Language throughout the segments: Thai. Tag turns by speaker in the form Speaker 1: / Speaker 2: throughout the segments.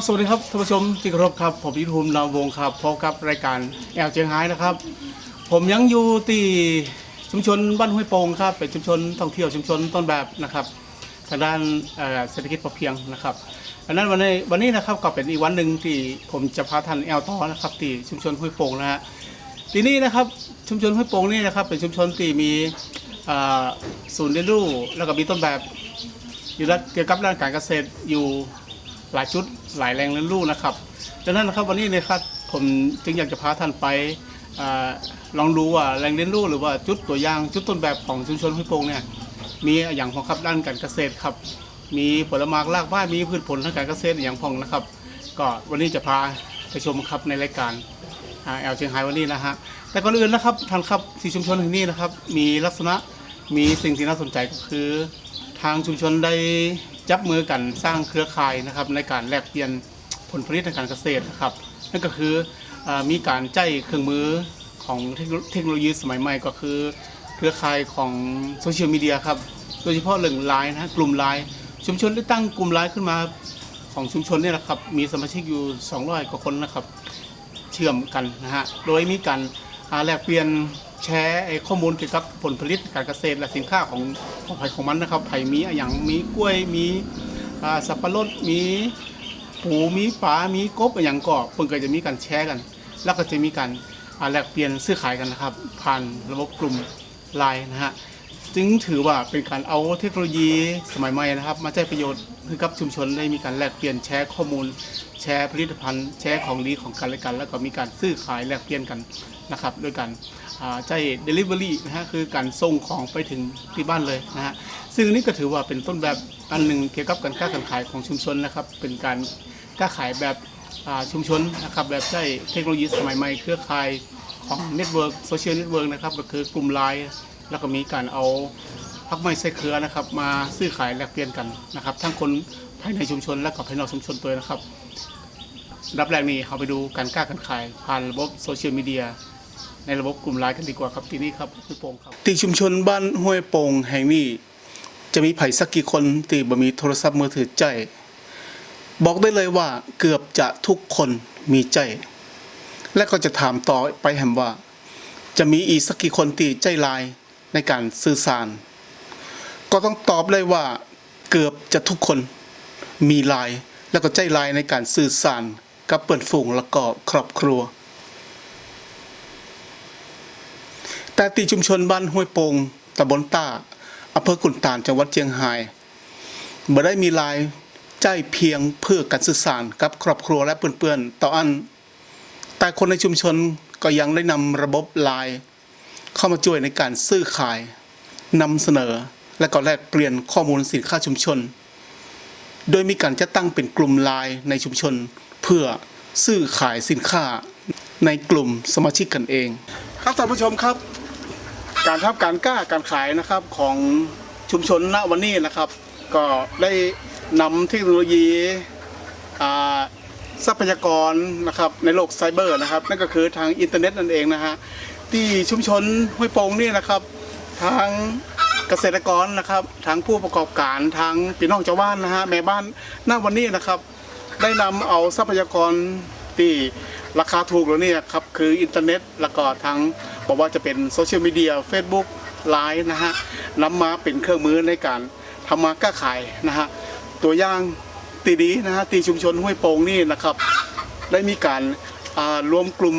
Speaker 1: ครับสวัสดีครับท่านผู้ชมที่เคารพครับ ผมยุทธภูมินามวงครับพบกับรายการแอลเจียงไฮ้นะครับ ผมยังอยู่ที่ชุมชนบ้านห้วยโป่งครับเป็นชุมชนท่องเที่ยวชุมชนต้นแบบนะครับทางด้านเศรษฐกิจพอเพียงนะครับอันนั้นวันนี้วันนี้นะครับก็เป็นอีกวันหนึ่งที่ผมจะพาท่านแอลต่อนะครับที่ชุมชนห้วยโป่งนะฮะที่นี่นะครับชุมชนห้วยโป่งนี่นะครับเป็นชุมชนที่มีศูนย์เรียนรู้แล้วก็มีต้นแบบอยู่ด้านเกี่ยวกับด้านการเกษตรอยู่ หลายชุดหลายแรงเรียนรู้นะครับดังนั้นนะครับวันนี้เนะครับผมจึงอยากจะพาท่านไปอลองดูว่าแรงเรียนรู้หรือว่าจุดตัวอย่างจุดต้นแบบของชุมชนห้วยโป่งเนี่ยมีอย่างพองครับด้านการเกษตรครับ มีผลไม้รากไม้มีพืชผลทางการเกษตรอย่างพองนะครับ ก็วันนี้จะพาไปชมครับในรายการแอลเชียงไฮ้วันนี้นะฮะแต่ก่อนอื่นนะครับท่านครับที่ชุมชนแห่งนี้นะครับ มีลักษณะมีสิ่งที่น่าสนใจก็คือ ทางชุมชนได้ จับมือกันสร้างเครือข่ายนะครับในการแลกเปลี่ยนผลผลิตทางการเกษตรนะครับ นั่นก็คืออมีการใจเครื่องมือของเทคโนโลยีสมัยใหม่ก็คือ เครือข่ายของโซเชียลมีเดียครับโดยเฉพาะเรื่องไลน์นะฮะกลุ่มไลน์ชุมชนได้ตั้งกลุ่มไลน์ขึ้นมาของชุมชนเนี่ยนะครับมีสมาชิกอยู่ 200 กว่าคนนะครับ เชื่อมกันนะฮะโดยมีการแลกเปลี่ยนแชร์ข้อมูลเกี่ยวกับผลผลิตการเกษตรและสินค้าของ ของไผ่ของมันนะครับไผ่มีอย่างมีกล้วยมีสับปะรดมีปูมีปลามีกบอย่างก็เพิ่นก็จะมีการแชร์กัน แล้วก็จะมีการแลกเปลี่ยนซื้อขายกันนะครับ ผ่านระบบกลุ่มไลน์นะฮะจึงถือว่าเป็นการเอาเทคโนโลยีสมัยใหม่นะครับ มาใช้ประโยชน์ให้กับชุมชนได้มีการแลกเปลี่ยนแชร์ข้อมูล แชร์ผลิตภัณฑ์ แชร์ของดีของกันและกัน แล้วก็มีการซื้อขายแลกเปลี่ยนกัน นะครับด้วยกันอ่าใช้ delivery นะฮะคือการส่งของไปถึงที่บ้านเลยนะฮะซึ่งอันนี้ก็ถือว่าเป็นต้นแบบอันหนึ่งเกี่ยวกับการค้าการขายของชุมชนนะครับ เป็นการค้าขายแบบชุมชนนะครับแบบใช้เทคโนโลยีสมัยใหม่เครือข่ายของเน็ตเวิร์กโซเชียลเน็ตเวิร์กนะครับก็คือกลุ่มไลน์แล้วก็มีการเอาพักไม้ใส่เครือนะครับ มาซื้อขายแลกเปลี่ยนกันนะครับ ทั้งคนภายในชุมชน และก็ภายนอกชุมชนตัวนะครับอับแรกนี้เราไปดูการกล้าการขายผ่านระบบโซเชียลมีเดีย ในระบบกลุ่มไลน์กันดีกว่าครับที่นี่ครับห้วยโป่งครับที่ชุมชนบ้านห้วยโป่งแห่งนี้ จะมีไผ่สักกี่คนที่บ่มีโทรศัพท์มือถือใจ บอกได้เลยว่าเกือบจะทุกคนมีใจ และก็จะถามต่อไปแหมว่า จะมีอีสักกี่คนที่ใจลายในการสื่อสาร ก็ต้องตอบเลยว่า เกือบจะทุกคนมีลายแล้วก็ใจลายในการสื่อสารกับเปิ่นฝูงแล้วก็ครอบครัว แต่ตีชุมชนบ้านห้วยโปงตำบลต้าอำเภอกุนตานจังหวัดเชียงรายบ่ได้มีลายใจเพียงเพื่อการสื่อสารกับครอบครัวและเพื่อนๆต่ออัน แต่คนในชุมชนก็ยังได้นำระบบลน์เข้ามาช่วยในการซื้อขายนำเสนอและก็แลกเปลี่ยนข้อมูลสินค้าชุมชน โดยมีการจัดตั้งเป็นกลุ่มลน์ในชุมชน เพื่อซื้อขายสินค้าในกลุ่มสมาชิกกันเอง ครับท่านผู้ชมครับ การทำการกล้าการขายนะครับของชุมชนณวันนี้นะครับ ก็ได้นำเทคโนโลยีทรัพยากรนะครับในโลกไซเบอร์นะครับนั่นก็คือทางอินเทอร์เน็ตนั่นเองนะฮะที่ชุมชนห้วยโป่งนี่นะครับทางเกษตรกรนะครับทางผู้ประกอบการทางพี่น้องชาวบ้านนะฮะแม่บ้านหน้าวันนี้นะครับ ได้นำเอาทรัพยากรที่ราคาถูกแล้วเนี่ยครับคืออินเทอร์เน็ตแล้วก็ทาง บอกว่าจะเป็นโซเชียลมีเดีย Facebook ไลน์นะฮะนำมาเป็นเครื่องมือในการทำมาค้าขายนะฮะตัวอย่างตีดีนะฮะตีชุมชนห้วยโป่งนี่นะครับ ได้มีการรวมกลุ่ม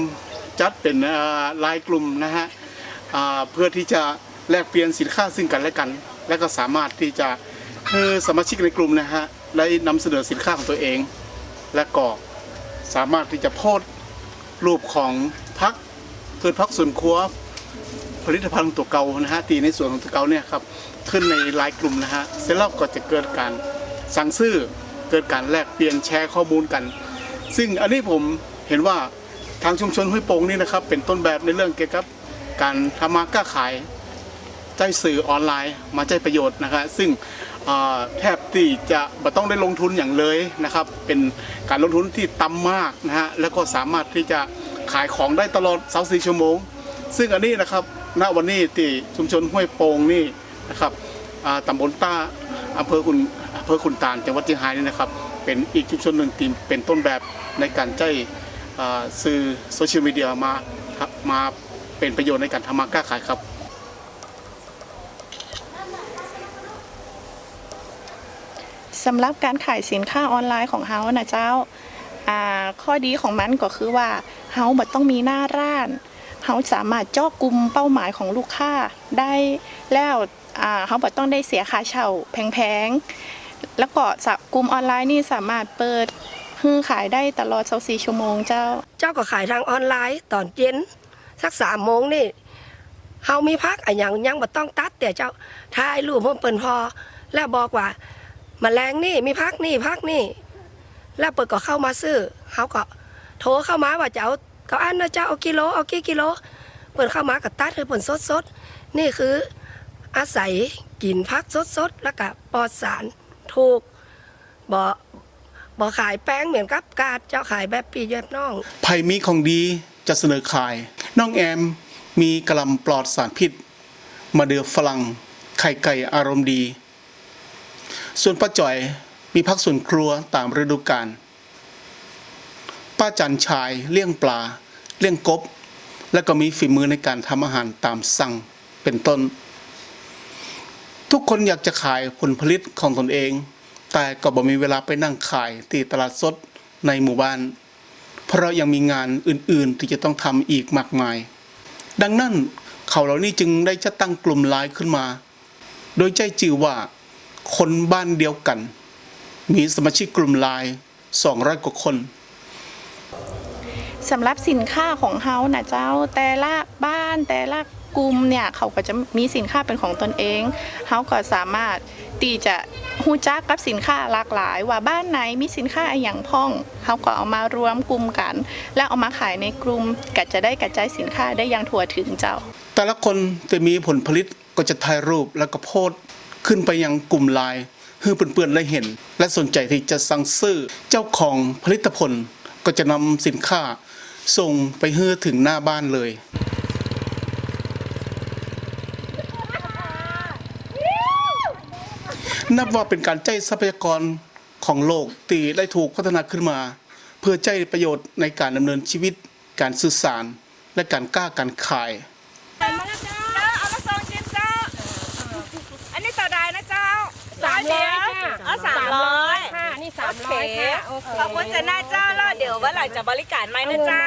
Speaker 1: จัดเป็นลายกลุ่มนะฮะเพื่อที่จะแลกเปลี่ยนสินค้าซึ่งกันและกัน และก็สามารถที่จะให้สมาชิกในกลุ่มนะฮะได้นำเสนอสินค้าของตัวเอง และก็สามารถที่จะโพสต์รูปของพัก พืชพักส่วนครัว ผลิตภัณฑ์ตัวเก่านะฮะตีในส่วนของตัวเก่าเนี่ยครับขึ้นในไลน์กลุ่มนะฮะเสร็จแล้วก็จะเกิดการสั่งซื้อเกิดการแลกเปลี่ยนแชร์ข้อมูลกัน ซึ่งอันนี้ผมเห็นว่าทางชุมชนห้วยโป่งนี่นะครับ เป็นต้นแบบในเรื่องเกี่ยวกับการทำมาค้าขายใจสื่อออนไลน์มาใจประโยชน์นะครับซึ่งแทบที่จะไม่ต้องได้ลงทุนอย่างเลยนะครับ เป็นการลงทุนที่ต่ำมากนะฮะแล้วก็สามารถที่จะ ขายของได้ตลอด24ชั่วโมง ซึ่งอันนี้นะครับณวันนี้ที่ชุมชนห้วยโป่งนี่นะครับตำบลต้าอำเภอคุณอำเภอขุนตาลจังหวัดเชียงรายนี่นะครับ เป็นอีกชุมชนหนึ่งที่เป็นต้นแบบในการใช้สื่อโซเชียลมีเดียมามาเป็นประโยชน์ในการทำมาค้าขายครับ
Speaker 2: สำหรับการขายสินค้าออนไลน์ของเฮานะเจ้า ข้อดีของมันก็คือว่าเฮาบ่ต้องมีหน้าร้านเฮาสามารถเจาะกลุ่มเป้าหมายของลูกค้าได้แล้วเฮาบ่ต้องได้เสียค่าเช่าแพงๆแล้วก็สะกลุ่มออนไลน์นี่สามารถเปิดฮื้อขายได้ตลอด24ชั่วโมงเจ้า
Speaker 3: เจ้าก็ขายทางออนไลน์ตอนเย็นสักสามโมงนี่เฮามีพักอะอย่างยังบ่ต้องตัดแต่เจ้าถ่ายรูปเพิ่มเปิ่นพอ แล้วบอกว่ามาแมลงนี่มีพักนี่พักนี่ แล้วเปิดก็เข้ามาซื้อเฮาก็โทรเข้ามาว่าจะเอาก็อันนะเจ้าเอากิโลเอากี่กิโล เปิดเข้ามาก็ตัดให้เปิ่นสดนี่คืออาศัยกินพักสดๆแล้วก็ปลอดสารถูกบ่บ่ขายแป้งเหมือนกับกาดเจ้าขายแบบปีแบบน้อง
Speaker 1: ไผ่มีของดีจะเสนอขาย น้องแอมมีกระลำปลอดสารพิษมาเดือฝรั่งไข่ไก่อารมณ์ดี ส่วนป้าจ่อย มีพักส่วนครัวตามฤดูกาลป้าจันชายเลี้ยงปลา เลี้ยงกบ และก็มีฝีมือในการทำอาหารตามสั่งเป็นต้น ทุกคนอยากจะขายผลผลิตของตนเอง แต่ก็บ่มีเวลาไปนั่งขายที่ตลาดสดในหมู่บ้าน เพราะยังมีงานอื่นๆที่จะต้องทำอีกมากมาย ดังนั้นเขาเหล่านี้จึงได้จะตั้งกลุ่มไลน์ขึ้นมา โดยใจจื่อว่าคนบ้านเดียวกัน มีสมาชิกกลุ่มไลน์200 กว่าคน
Speaker 2: สำหรับสินค้าของเฮานะเจ้าแต่ละบ้านแต่ละกลุ่มเนี่ยเขาก็จะมีสินค้าเป็นของตนเองเฮาก็สามารถตีจะฮู้จักกับสินค้าหลากหลาย ว่าบ้านไหนมีสินค้าอะไรอย่างพ่องเฮาก็เอามารวมกลุ่มกัน แล้วเอามาขายในกลุ่มก็จะได้กระจายสินค้าได้อย่างทั่วถึงเจ้า
Speaker 1: แต่ละคนจะมีผลผลิตก็จะถ่ายรูปแล้วก็โพสต์ขึ้นไปยังกลุ่มไลน์ ให้เพื่อนๆได้เห็น และสนใจที่จะสั่งซื้อเจ้าของผลิตผลก็จะนำสินค้าส่งไปให้ถึงหน้าบ้านเลยนับว่าเป็นการใจทรัพยากรของโลกตีได้ถูกพัฒนาขึ้นมา เพื่อใจประโยชน์ในการดำเนินชีวิต การสื่อสาร และการกล้าการขาย
Speaker 4: เจ้าเอามาส่งชิ้นเจ้า อันนี้ต่อได้นะเจ้า
Speaker 5: สามร้อย
Speaker 4: เดีว
Speaker 5: ค่ะ
Speaker 4: เอาสาม ร้อย
Speaker 5: ค่ะนี่สามร้อยค่ะโอเค
Speaker 4: ขอบคุณจะหน้าเจ้าแล้วเดี๋ยววันหลังจะบริการไหมนะเจ้า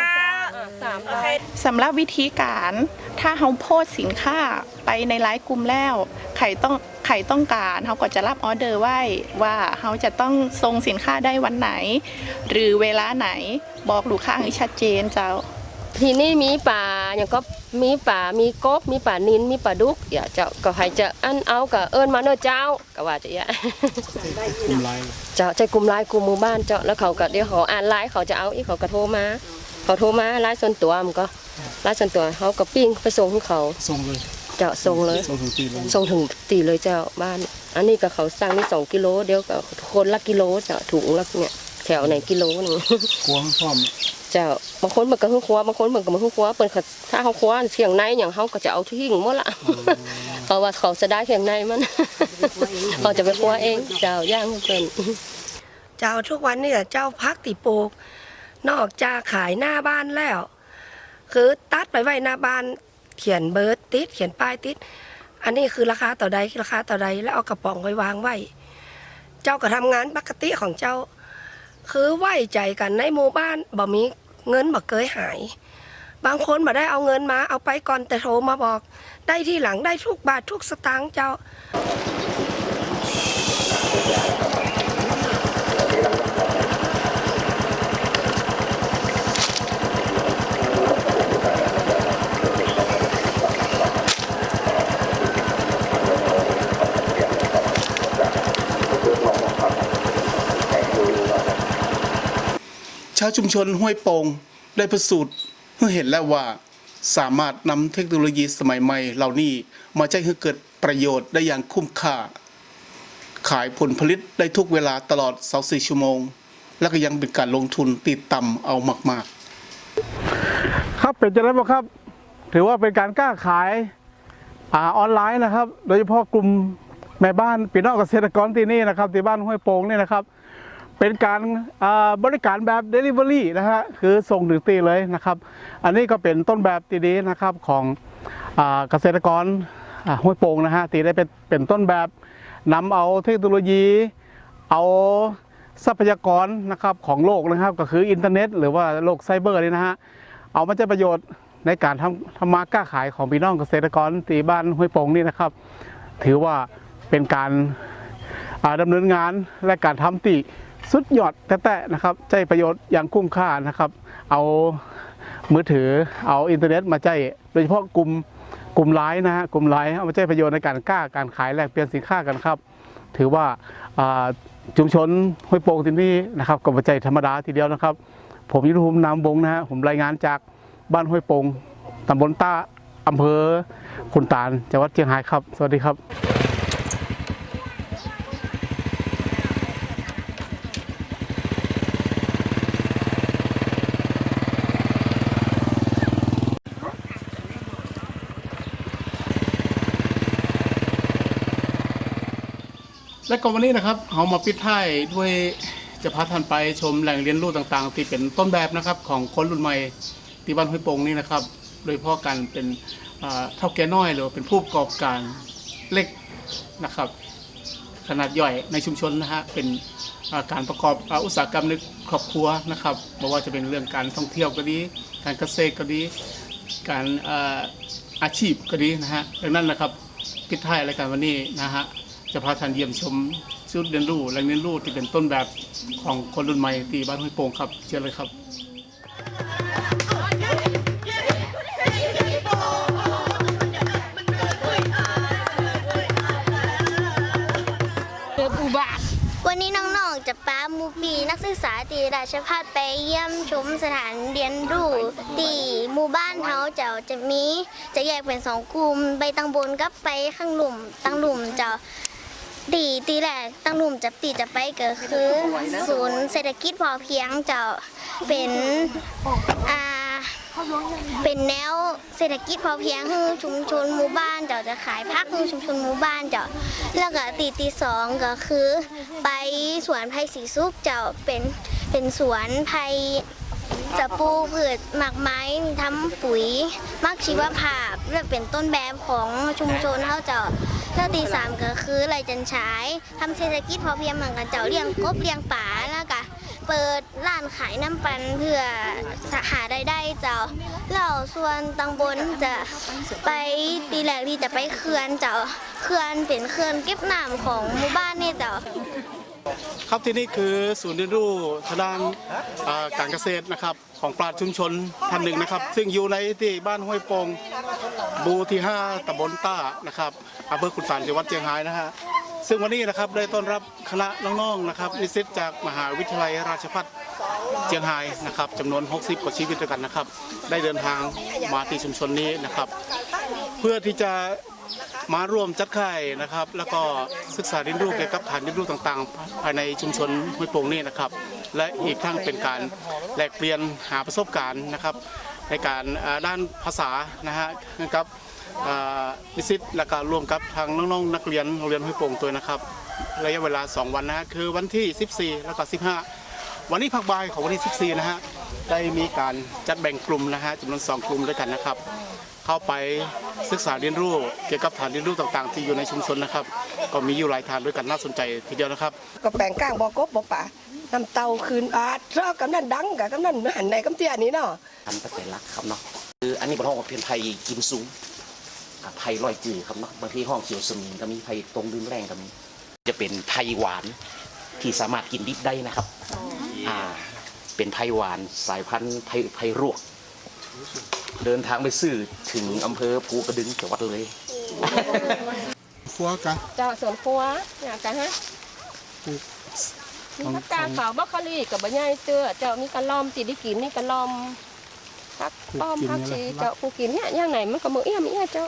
Speaker 5: สาม
Speaker 4: โอ
Speaker 5: ร้อ
Speaker 4: เค
Speaker 5: ย
Speaker 2: สำหรับวิธีการถ้าเขาโพสต์สินค้าไปในไลน์กลุ่มแล้วใครต้องใครต้องการเขาก็จะรับออเดอร์ไว้ว่าเขาจะต้องส่งสินค้าได้วันไหน หรือเวลาไหนบอกลูกค้าให้ชัดเจนเจ้า
Speaker 5: ทีนี้มีป่าอย่างก็มีป่ามีกบ มีป่านินมีป่าดุกอย่าเจ้าก็ให้จะอันเอากับเอิญมาเนอะเจ้าก็ว่าจะอย่าก
Speaker 1: ลุ่มไลน์
Speaker 5: เจ้าใจกลุ่มไลน์กลุ่มหมู่บ้านเจ้าแล้วเขาก็เดี๋ยวเขาอ่านไลน์เขาจะเอาอีกเขาก็โทรมาเขาโทรมาไลน์ส่วนตัวมันก็ไลน์ส่วนตัวเขาก็ปิ้งไปส่งให้เขา
Speaker 1: ส่งเลย
Speaker 5: เจ้าส่งเลย
Speaker 1: ส่งถึงตีเลย
Speaker 5: ส่งถึงตีเลยเจ้าบ้าน อันนี้ก็เขาสั่งนี่สองกิโลเดี๋ยวก็คนละกิโลเจ้าถุงละเนี่ยแถวไหนกิโลหนึง
Speaker 1: กลัวพร้อม
Speaker 5: เจ้าบางคนมันก็คือครัวบางคนมันก็มันคือครัวเปิ้นเขาถ้าเขาครัวเสียงในอย่างเขาก็จะเอาทิ้งหมดละเพราะว่าเขาจะได้เสียงในมันเขาจะไปครัวเองเจ้าย่างให้เปิ้น
Speaker 3: เจ้าทุกวันนี่เจ้าพักติปลูก นอกจากขายหน้าบ้านแล้ว คือตัดไปไว้หน้าบ้าน เขียนเบอร์ติดเขียนป้ายติด อันนี้คือราคาต่อใดราคาต่อใดแล้วเอากระป๋องไว้วางไว้ เจ้าก็ทำงานปกติของเจ้า คือไว้ใจกันในหมู่บ้านบ่มี เงินบ่เกยหาย บางคนบ่ได้เอาเงินมาเอาไปก่อนแต่โทรมาบอก ได้ที่หลังได้ทุกบาททุกสตางค์เจ้าา
Speaker 1: วชุมชนห้วยโป่งได้พิสูจน์ให้เห็นแล้วว่าสามารถนำเทคโนโลยีสมัยใหม่เหล่านี้มาใช้ให้เกิดประโยชน์ได้อย่างคุ้มค่า ขายผลผลิตได้ทุกเวลาตลอด 24 ชั่วโมง และก็ยังเป็นการลงทุนติดต่ำเอามาก ๆ ครับเป็นจะได้บ่ครับ ถือว่าเป็นการกล้าขายอาออนไลน์นะครับ โดยเฉพาะกลุ่มแม่บ้านพี่น้องเกษตรกรที่นี่นะครับที่บ้านห้วยโป่งนี่นะครับ เป็นการบริการแบบ Delivery นะฮะคือส่งถึงตีเลยนะครับ อันนี้ก็เป็นต้นแบบตีนี้นะครับของเกษตรกรห้วยโป่งนะฮะตีได้เป็นเป็นต้นแบบนำเอาเทคโนโลยี เอาทรัพยากรนะครับของโลกนะครับ ก็คืออินเทอร์เน็ต หรือว่าโลกไซเบอร์นี่นะฮะเอามาใช้ประโยชน์ในการทำทำมาค้าขายของพี่น้องเกษตรกรตีบ้านห้วยโป่งนี่นะครับ ถือว่าเป็นการดำเนินงานและการทำตี สุดยอดแท้ๆนะครับใช้ประโยชน์อย่างคุ้มค่านะครับ เอามือถือเอาอินเทอร์เน็ตมาใช้โดยเฉพาะกลุ่มกลุ่มไลน์นะฮะกลุ่มไลน์เอามาใช้ประโยชน์ในการกล้าการขายแลกเปลี่ยนสินค้ากันครับ ถือว่าชุมชนห้วยโป่งที่นี่นะครับกับใจธรรมดาทีเดียวนะครับ ผมยุทธภูมินามวงนะฮะผมรายงานจากบ้านห้วยโป่งตำบลต้าอำเภอขุนตาลจังหวัดเชียงรายครับ สวัสดีครับ และก็วันนี้นะครับเรามาปิดท้ายด้วยจะพาท่านไปชมแหล่งเรียนรู้ต่างๆ ที่เป็นต้นแบบนะครับของคนรุ่นใหม่ที่บ้านห้วยโป่งนี่นะครับ โดยเฉพาะการเป็นเท่าแก่น้อยหรือเป็นผู้ประกอบการเล็กนะครับ ขนาดย่อยในชุมชนนะฮะเป็นการประกอบอุตสาหกรรมในครอบครัวนะครับไม่ว่าจะเป็นเรื่องการท่องเที่ยวก็ดีการเกษตรก็ดีการอาชีพก็ดีนะฮะดังนั้นนะครับปิดท้ายรายการวันนี้นะฮะ จะพาท่านเยี่ยมชมชุดเรียนรู้แหล่งเรียนรู้ที่เป็นต้นแบบของคนรุ่นใหม่ที่บ้านห้วยโป่งครับเชิญเลยครับ
Speaker 6: วันนี้น้องๆจะป้ามูปีนักศึกษาตีราชพัฒไปเยี่ยมชมสถานเรียนรู้ตีหมู่บ้านเฮาเจ้าจะมีจะแยกเป็นสองกลุ่มไปตังบนกับไปข้างหลุมตังหลุมเจ้า ตีตีแรกตังหลุมจะตีจะไปก็คือ ศูนย์เศรษฐกิจพอเพียงจ้าเป็นอ่าเป็นแนวเศรษฐกิจพอเพียงคือชุมชนหมู่บ้านเจ้าจะขายพักคือชุมชนหมู่บ้านเจ้าแล้วก็ตีตีสองก็คือ ไปสวนไผ่สีสุกเจ้าเป็นเป็นสวนไผ่ จะปลูกพืชหมากไม้ทำปุ๋ยมักชีวภาพและเป็นต้นแบบของชุมชนเขาเจ้าแล้วตีสามก็คือไรจันฉายทำเศรษฐกิจพอเพียงเหมือนกันเจ้าเลี้ยงกบเลี้ยงป่าแล้วก็เปิดร้านขายน้ำปันเพื่อหารายได้เจ้าแล้วส่วนตังบนจะไปตีแรกที่จะไปเขื่อนเจ้าเขื่อนเป็นเขื่อนเก็บน้ำของหมู่บ้านนี่เจ้า
Speaker 1: ครับที่นี่คือศูนย์เรียนรู้ทางด้านการเกษตรนะครับของปราชญ์ชุมชนท่านหนึ่งนะครับ ซึ่งอยู่ในที่บ้านห้วยโปงบูที่ 5ตำบลต้านะครับอำเภอขุนสานจังหวัดเชียงรายนะฮะซึ่งวันนี้นะครับได้ต้อนรับคณะน้องๆนะครับนิสิตจากมหาวิทยาลัยราชภัฏเชียงรายนะครับจำนวน 60 กว่าชีวิตด้วยกันนะครับ ได้เดินทางมาที่ชุมชนนี้นะครับ เพื่อที่จะ มาร่วมจัดค่ายนะครับ แล้วก็ศึกษาเรียนรู้เกี่ยวกับฐานเรียนรู้ต่างๆ ภายในชุมชนห้วยโป่งนี่นะครับ และอีกทั้งเป็นการแลกเปลี่ยนหาประสบการณ์นะครับ ในการด้านภาษานะฮะกับนิสิตและก็ร่วมกับทางน้องๆนักเรียนโรงเรียนห้วยโป่งตัวนะครับ ระยะเวลา 2 วันนะฮะคือวันที่ 14 แล้วก็ 15 วันนี้ภาคบ่ายของวันที่ 14 นะฮะได้มีการจัดแบ่งกลุ่มนะฮะจำนวน 2 กลุ่มด้วยกันนะครับ เข้าไปศึกษาเรียนรู้เกี่ยวกับฐานเรียนรู้ต่าง ๆ ที่อยู่ในชุมชนนะครับ ก็มีอยู่หลายฐานด้วยกันน่าสนใจทีเดียวนะครับ
Speaker 3: ก็แปลงก้างบอกบบ่ป่าน้ำเตาคืนอาดชอบกำนันดังกับกำนันหันในกำเตี้ยนี้เนาะ
Speaker 7: ทำปัจจัยหลักครับเนาะคืออันนี้เป็นห้องเป็นไผ่กินสูงอะไผ่ลอยจืดครับเนาะบางทีห้องเขียวสมิงก็มีไผ่ตรงดึงแรงก็มีจะเป็นไผ่หวานที่สามารถกินดิบได้นะครับอ่าเป็นไผ่หวานสายพันธุ์ไผ่ไผ่รวก เดินทางไปซื้อถึงอำเภอภูกระดึงจังหวัดเลย
Speaker 1: ฟัวกะ
Speaker 5: เจ้าสวนครัวอยากกันฮะมีผักกาดขาวบัคคารีกับบะย่ายเตื้อเจ้ามีกระลอมติได้กินนี่กระลอมพักป้อมพักชีเจ้าผู้กินเนี่ยอย่างไหนมันก็มือเอี้ยมเอี้ยเจ้า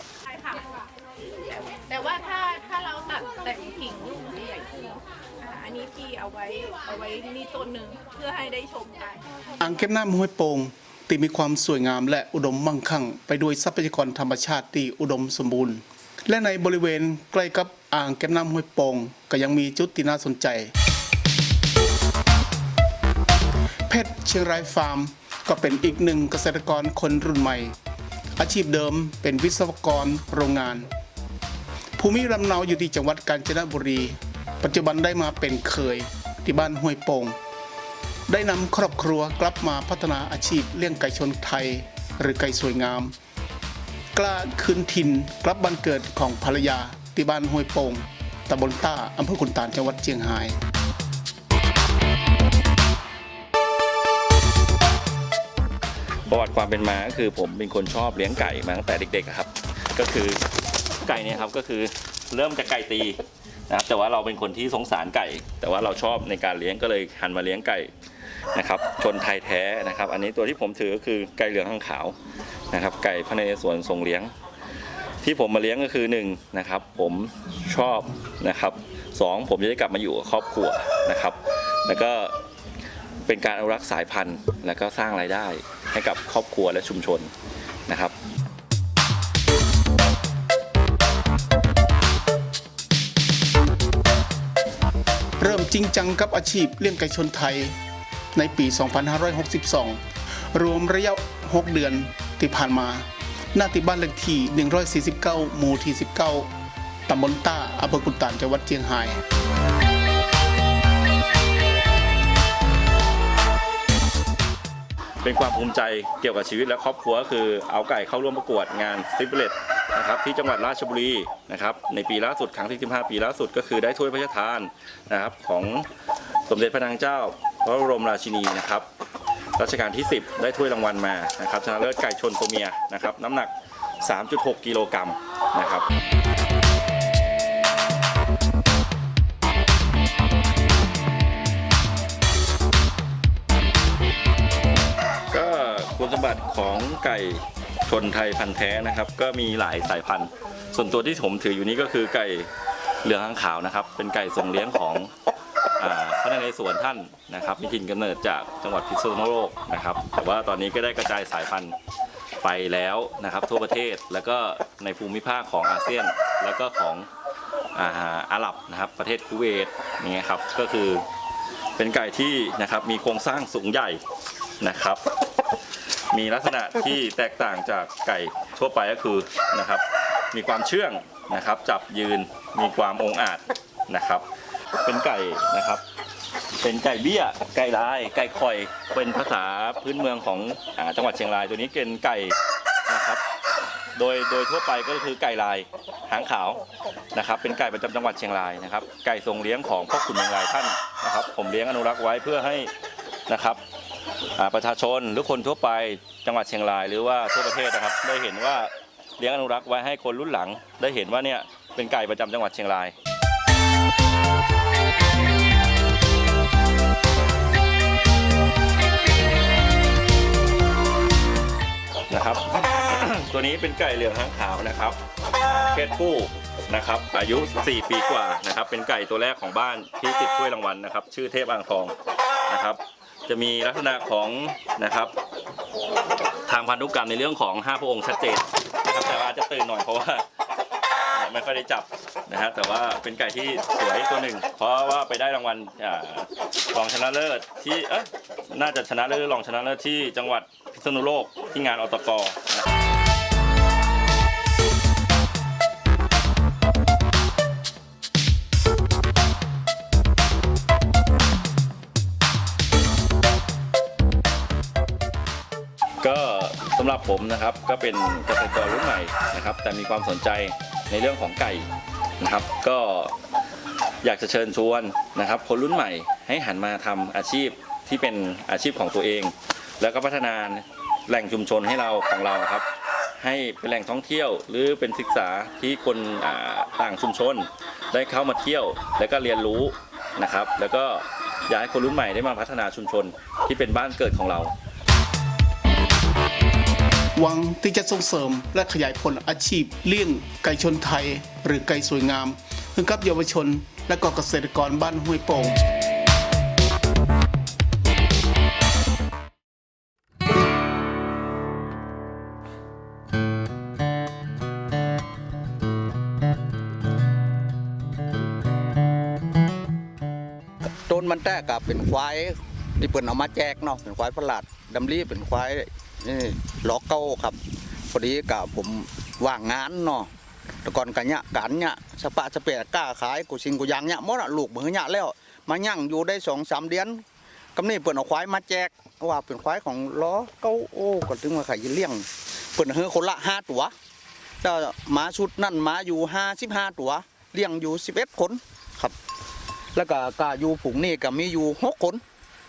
Speaker 4: แต่ว่าถ้าถ้าเราตัดแต่งกิ่งลูกใหญ่ขึ้นอ่าอันนี้พี่เอาไว้เอาไว้นี่ต้นหนึ่งเพื่อให้ได้ชมกัน
Speaker 1: อ่างเก็บน้ำห้วยโป่ง ที่มีความสวยงามและอุดมมั่งคั่ง ไปด้วยทรัพยากรธรรมชาติที่อุดมสมบูรณ์ และในบริเวณใกล้กับอ่างเก็บน้ำห้วยโป่งก็ยังมีจุดที่น่าสนใจ เพชรเชียงรายฟาร์ม ก็เป็นอีกหนึ่งเกษตรกรคนรุ่นใหม่ อาชีพเดิมเป็นวิศวกรโรงงาน ภูมิลำเนาอยู่ที่จังหวัดกาญจนบุรี ปัจจุบันได้มาเป็นเคยที่บ้านห้วยโป่ง ได้นำครอบครัวกลับมาพัฒนาอาชีพเลี้ยงไก่ชนไทย หรือไก่สวยงาม กล้าคืนถิ่นกลับบ้านเกิดของภรรยาที่บ้านห้วยโป่งตำบลต้าอำเภอขุนตาลจังหวัดเชียงราย
Speaker 8: ประวัติความเป็นมาก็คือผมเป็นคนชอบเลี้ยงไก่มาตั้งแต่เด็กๆครับ ก็คือไก่เนี่ยครับก็คือเริ่มจากไก่ตีนะครับแต่ว่าเราเป็นคนที่สงสารไก่ แต่ว่าเราชอบในการเลี้ยงก็เลยหันมาเลี้ยงไก่ นะครับชนไทยแท้นะครับ อันนี้ตัวที่ผมถือก็คือไก่เหลืองข้างขาวนะครับ ไก่พระนเรศวรทรงเลี้ยง ที่ผมมาเลี้ยงก็คือหนึ่งนะครับ ผมชอบนะครับสองผมจะได้กลับมาอยู่กับครอบครัวนะครับ แล้วก็เป็นการอนุรักษ์สายพันธุ์ แล้วก็สร้างรายได้ให้กับครอบครัวและชุมชนนะครับ
Speaker 1: เริ่มจริงจังกับอาชีพเลี้ยงไก่ชนไทย ในปี 2562 รวมระยะ 6 เดือนที่ผ่านมา หน้าที่บ้านเลขที่ 149 หมู่ที่ 19 ตำบลต้าอำเภอกุนตานจังหวัดเชียงราย
Speaker 8: เป็นความภูมิใจเกี่ยวกับชีวิตและครอบครัวคือเอาไก่เข้าร่วมประกวดงานซิปเลตนะครับที่จังหวัดราชบุรีนะครับในปีล่าสุดครั้งที่ 15 ปีล่าสุดก็คือได้ถ้วยพระราชทานนะครับของสมเด็จพระนางเจ้า พระบรมราชินีนะครับรัชกาลที่ 10 ได้ถ้วยรางวัลมานะครับชนะเลิศไก่ชนตัวเมียนะครับน้ำหนัก 3.6 กิโลกรัมนะครับก็คุณสมบัติของไก่ชนไทยพันธุ์แท้นะครับ ก็มีหลายสายพันธุ์ ส่วนตัวที่ผมถืออยู่นี้ก็คือไก่เหลืองหางขาวนะครับ เป็นไก่ทรงเลี้ยงของาพระนเรศวรท่านนะครับมีถิ่นกำเนิดจากจังหวัดพิษณุโลกนะครับ แต่ว่าตอนนี้ก็ได้กระจายสายพันธุ์ไปแล้วนะครับ ทั่วประเทศแล้วก็ในภูมิภาคของอาเซียนแล้วก็ของอาอาหรับนะครับ ประเทศคูเวตอย่างครับก็คือเป็นไก่ที่นะครับมีโครงสร้างสูงใหญ่นะครับ มีลักษณะที่แตกต่างจากไก่ทั่วไปก็คือนะครับ มีความเชื่องนะครับ จับยืนมีความองอาจนะครับ เป็นไก่นะครับ เป็นไก่เบี้ย ไก่ลาย ไก่คอย เป็นภาษาพื้นเมืองของอาจังหวัดเชียงราย ตัวนี้เป็นไก่นะครับ โดยโดยทั่วไปก็คือไก่ลายหางขาวนะครับ เป็นไก่ประจำจังหวัดเชียงรายนะครับ ไก่ทรงเลี้ยงของพ่อขุนเมืองรายท่านนะครับ ผมเลี้ยงอนุรักษ์ไว้เพื่อให้นะครับอ่าประชาชนหรือคนทั่วไปจังหวัดเชียงราย หรือว่าทั่วประเทศนะครับ ได้เห็นว่าเลี้ยงอนุรักษ์ไว้ให้คนรุ่นหลัง ได้เห็นว่าเนี่ยเป็นไก่ประจำจังหวัดเชียงราย ตัวนี้เป็นไก่เหลืองหางขาวนะครับเพศผู้นะครับ อายุ 4 ปีกว่านะครับ เป็นไก่ตัวแรกของบ้านที่ติดถ้วยรางวัลนะครับ ชื่อเทพอ่างทองนะครับ จะมีลักษณะของนะครับทางพันธุกรรมในเรื่องของ 5 พระองค์ชัดเจนนะครับ แต่ว่าอาจจะตื่นหน่อยเพราะว่าไม่ค่อยได้จับนะฮะแต่ว่าเป็นไก่ที่สวยตัวหนึ่ง เพราะว่าไปได้รางวัลอ่ารองชนะเลิศที่เอ๊ะน่าจะชนะเลิศหรือรองชนะเลิศที่จังหวัดพิษณุโลกที่งานอตกนะครับำหรับผมนะครับก็เป็นเกษตรกรรุ่นใหม่นะครับ แต่มีความสนใจในเรื่องของไก่นะครับ ก็อยากจะเชิญชวนนะครับ คนรุ่นใหม่ให้หันมาทำอาชีพที่เป็นอาชีพของตัวเอง แล้วก็พัฒนาแหล่งชุมชนให้เราของเราครับ ให้เป็นแหล่งท่องเที่ยว หรือเป็นศึกษาที่คนต่างชุมชน ได้เข้ามาเที่ยว แล้วก็เรียนรู้นะครับ แล้วก็อยากให้คนรุ่นใหม่ได้มาพัฒนาชุมชนที่เป็นบ้านเกิดของเรา
Speaker 1: หวังที่จะส่งเสริมและขยายผลอาชีพเลี้ยงไก่ชนไทย หรือไก่สวยงามให้กับเยาวชน และก็เกษตรกรบ้านห้วยโป่ง
Speaker 9: ต้นมันแตกกับเป็นควายที่เปิ่นเอามาแจกเนาะเป็นควายประหลาดดำรีเป็นควาย ล้อเก้าครับพอดีกับผมว่างงานเนาะแต่ก่อนกันเนี่ยกันเนี่ยสปะสเปะกล้าขายกูสิงกูยังเนี่ยมดลูกมือเนี่ยแล้ว มายั่งอยู่ได้สองสามเดือนกำนี่เปิ่นเอาควายมาแจกว่าเป็นควายของล้อเก้าโอ้ก็ถึงมาขายเลี้ยงเปิ่นเฮือคนละห้าตัวแล้วหมาชุดนั่นหมาอยู่ห้าสิบห้าตัว เลี้ยงอยู่สิบเอ็ดคนครับ แล้วก็กาอยู่ผงนี่ก็มีอยู่หกคน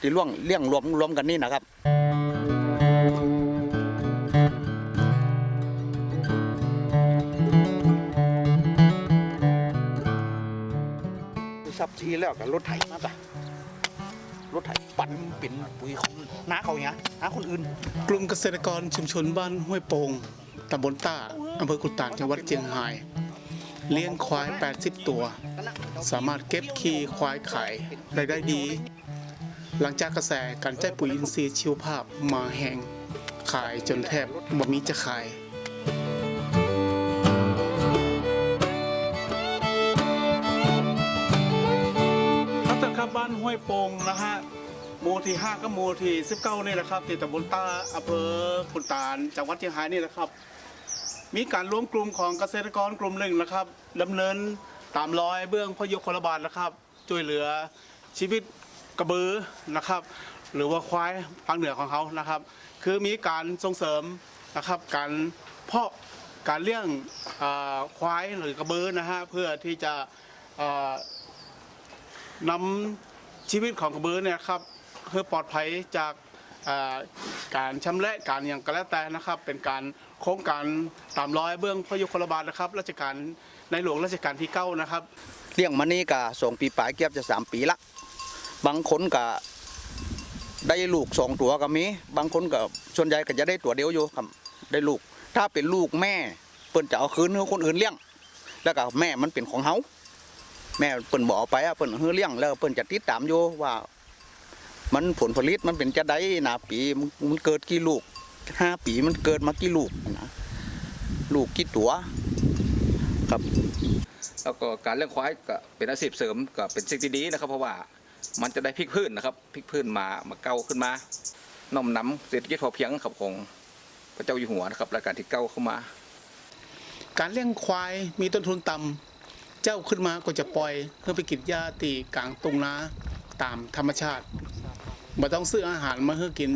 Speaker 9: ที่ล่วงเลี้ยงรวมรวมกันนี่นะครับ สับทีแล้วกับรถไถมาปะรถไถปั่นเป็นปุ๋ยของน้าเขาอย่างน้าคนอื่น
Speaker 1: กลุ่มเกษตรกรชุมชนบ้านห้วยโป่งตำบลต้าอำเภอกุตานจังหวัดเชียงราย เลี้ยงควาย 80 ตัว สามารถเก็บขี้ควายขายรายได้ดี หลังจากกระแสการใช้ปุ๋ยอินทรีย์ชีวภาพมาแห่งขายจนแทบบ่มีจะขาย ห้วยโป่งนะฮะหมู่ที่5กับหมู่ที่19นี่แหละครับที่ตำบลตาอำเภอขุนตาลจังหวัดเชียงรายนี่แหละครับ มีการรวมกลุ่มของเกษตรกรกลุ่มหนึ่งนะครับดำเนินตามรอยเบื้องพยุคลบาทนะครับช่วยเหลือชีวิตกระบือนะครับ หรือว่าควายภาคเหนือของเขานะครับ คือมีการส่งเสริมนะครับการเพาะการเลี้ยงควายหรือกระบือนะฮะเพื่อที่จะนำ ชีวิตของกระบือเนี่ยครับเพื่อปลอดภัยจากการชำแหละการอย่างกระแลแต่นะครับ เป็นการโครงการตามร้อยเบื้องพระยุคลบาทนะครับราชการในหลวงรัชกาลที่เก้านะครับ
Speaker 9: เลี้ยงมานี่ก็สองปีปลายเกือบจะสามปีละ บางคนก็ได้ลูกสองตัวก็มีบางคนก็ส่วนใหญ่ก็จะได้ตัวเดียวอยู่ครับได้ลูก ถ้าเป็นลูกแม่เปิ้นจะเอาคืนให้คนอื่นเลี้ยง แล้วก็แม่มันเป็นของเฮา แม่เปิ้นบอกเอาไปอะเปิ้นให้เลี้ยงแล้วเปิ้นจะติดตามอยู่ว่า มันผลผลิตมันเป็นจะได้นะปีมันมันเกิดกี่ลูกห้าปีมันเกิดมากี่ลูกนะลูกกี่ตัว
Speaker 10: แล้วก็การเลี้ยงควายก็เป็นอาชีพเสริมก็เป็นสิ่งที่ดีนะครับ เพราะว่ามันจะได้พลิกพื้นนะครับพลิกพื้นมามาเก้าขึ้นมาน้อมนำเศรษฐกิจพอเพียงครับของพระเจ้าอยู่หัวนะครับรายการที่เก้าเข้ามา
Speaker 1: การเลี้ยงควายมีต้นทุนต่ำเจ้าขึ้นมาก็จะปล่อยเพื่อไปกินหญ้าตีกลางตรงนาตามธรรมชาติไม่ต้องซื้ออาหารมาให้กิน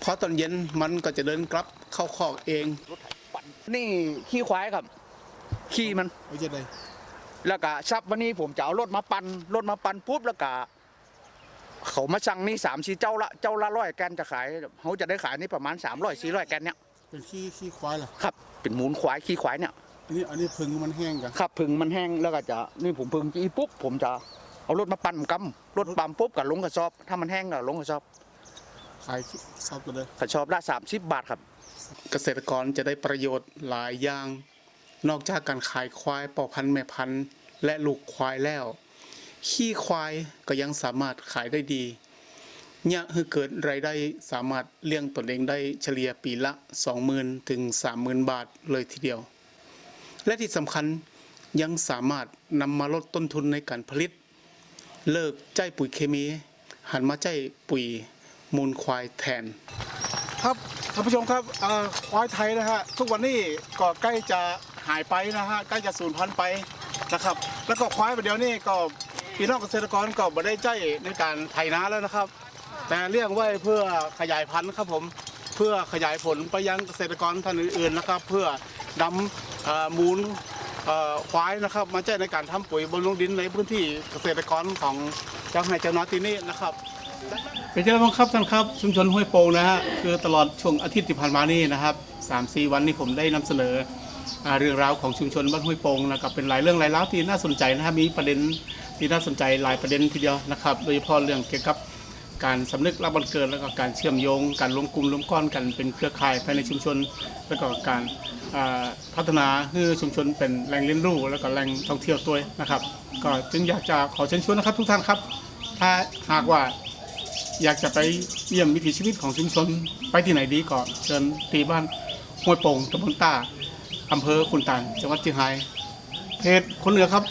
Speaker 1: เพราะตอนเย็นมันก็จะเดินกลับเข้าคอกเอง
Speaker 9: นี่ขี้ควายครับ ขี้มัน
Speaker 1: ไม่ใช่เลย
Speaker 9: แล้วก็ชับวันนี้ผมจะเอารถมาปันรถมาปันปุ๊บแล้วก็เขามาสั่งนี่สามสี่เจ้าละเจ้าละร้อยแกนจะขายเขาจะได้ขายนี่ประมาณสามร้อยสี่ร้อยแกนเนี่ย
Speaker 1: เป็นขี้ขี้ควายเหรอ
Speaker 9: ครับ เป็นมูลควายขี้ควายเนี่ย
Speaker 1: อันนี้อันนี้พึ่งมันแห้งกัน
Speaker 9: ครับพึ่งมันแห้งแล้วก็จะนี่ผมพึ่งจีปุ๊บผมจะเอารถมาปั่นกำรถปั๊มปุ๊บกับลงกระสอบ ถ้ามันแห้งก็ลงกระสอบ
Speaker 1: ขายซอบกันเลย
Speaker 9: กระสอบละสามสิบบาทครับ
Speaker 1: เกษตรกรจะได้ประโยชน์หลายอย่าง นอกจากการขายควายปอพันธุ์แม่พันธุ์และลูกควายแล้ว ขี้ควายก็ยังสามารถขายได้ดีเนี่ยคือเกิดรายได้สามารถเลี้ยงตนเองได้เฉลี่ยปีละ 20,000 ถึง 30,000 บาทเลยทีเดียว และที่สำคัญยังสามารถนำมาลดต้นทุนในการผลิต เลิกใจปุ๋ยเคมี หันมาใจปุ๋ยมูลควายแทน ครับท่านผู้ชมครับควายไทยนะฮะทุกวันนี้ก็ใกล้จะหายไปนะฮะใกล้จะสูญพันธุ์ไปนะครับ แล้วก็ควายประเดี๋ยวนี้ก็พี่น้องเกษตรกรก็บ่ได้ใจในการไถนาแล้วนะครับ แต่เลี้ยงไว้เพื่อขยายพันธุ์ครับผมเพื่อขยายผลไปยังเกษตรกรท่านอื่นๆนะครับ เพื่อนำ มูลควายนะครับมาใช้ในการทำปุ๋ยบำรุงดินในพื้นที่เกษตรกรของเจ้าไห้เจ้าน้อยที่นี่นะครับเป็นยังไงบ้างครับท่านครับชุมชนห้วยโป่งนะฮะคือตลอดช่วงอาทิตย์ที่ผ่านมานี่นะครับสามสี่วันนี้ผมได้นำเสนอเรื่องราวของชุมชนบ้านห้วยโป่งนะครับเป็นหลายเรื่องหลายราวที่น่าสนใจนะครับมีประเด็นที่น่าสนใจหลายประเด็นทีเดียวนะครับ โดยเฉพาะเรื่องเกี่ยวกับ การสำนึกรับบันเกิดแล้วก็การเชื่อมโยง การรวมกลุ่มรวมก้อนกันเป็นเครือข่ายภายในชุมชน แล้วก็การพัฒนาให้ชุมชนเป็นแหล่งเรียนรู้แล้วก็แหล่งท่องเที่ยวตัวนะครับ ก็จึงอยากจะขอเชิญชวนนะครับทุกท่านครับ ถ้าหากว่าอยากจะไปเยี่ยมวิถีชีวิตของชุมชนไปที่ไหนดีก็เชิญที่บ้านห้วยโป่งตำบลตาอำเภอขุนตานจังหวัดเชียงรายเพจคนเหนือครับ